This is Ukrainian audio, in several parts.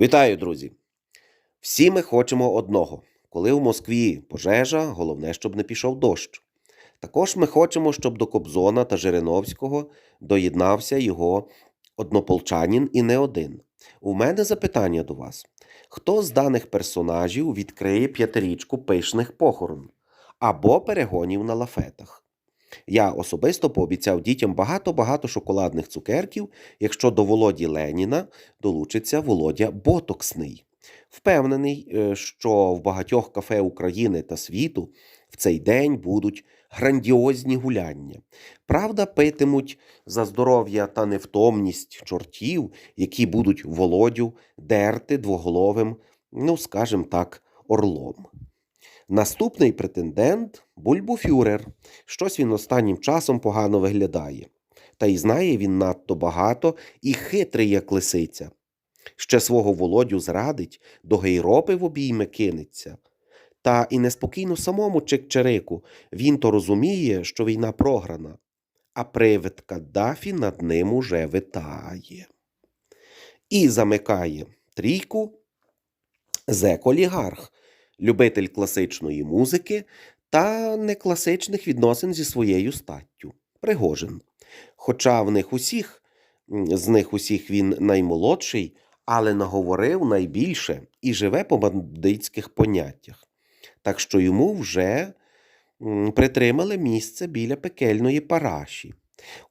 Вітаю, друзі! Всі ми хочемо одного. Коли в Москві пожежа, головне, щоб не пішов дощ. Також ми хочемо, щоб до Кобзона та Жириновського доєднався його однополчанин і не один. У мене запитання до вас: хто з даних персонажів відкриє п'ятирічку пишних похорон або перегонів на лафетах? Я особисто пообіцяв дітям багато-багато шоколадних цукерків, якщо до Володі Леніна долучиться Володя Ботоксний. Впевнений, е, що в багатьох кафе України та світу в цей день будуть грандіозні гуляння. Правда, питимуть за здоров'я та невтомність чортів, які будуть Володю дерти двоголовим, ну, скажем так, орлом. Наступний претендент Бульбофюрер. Щось він останнім часом погано виглядає. Та й знає він надто багато і хитрий, як лисиця. Ще свого володю зрадить, до гейропи в обійми кинеться. Та і неспокійно самому Чик-Чирику. Він то розуміє, що війна програна, а привид Каддафі над ним уже витає. І замикає трійку зек-олігарх, любитель класичної музики та некласичних відносин зі своєю статтю. Пригожин. Хоча в них усіх, з них усіх він наймолодший, але наговорив найбільше і живе по бандитських поняттях. Так що йому вже притримали місце біля пекельної параші.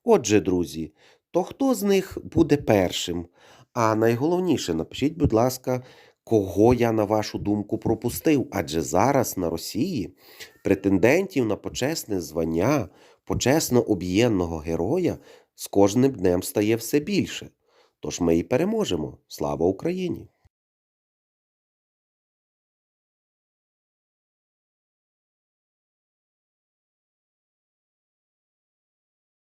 Отже, друзі, то хто з них буде першим? А найголовніше, напишіть, будь ласка, кого я, на вашу думку, пропустив? Адже зараз на Росії претендентів на почесне звання почесно об'єднаного героя з кожним днем стає все більше. Тож ми і переможемо. Слава Україні!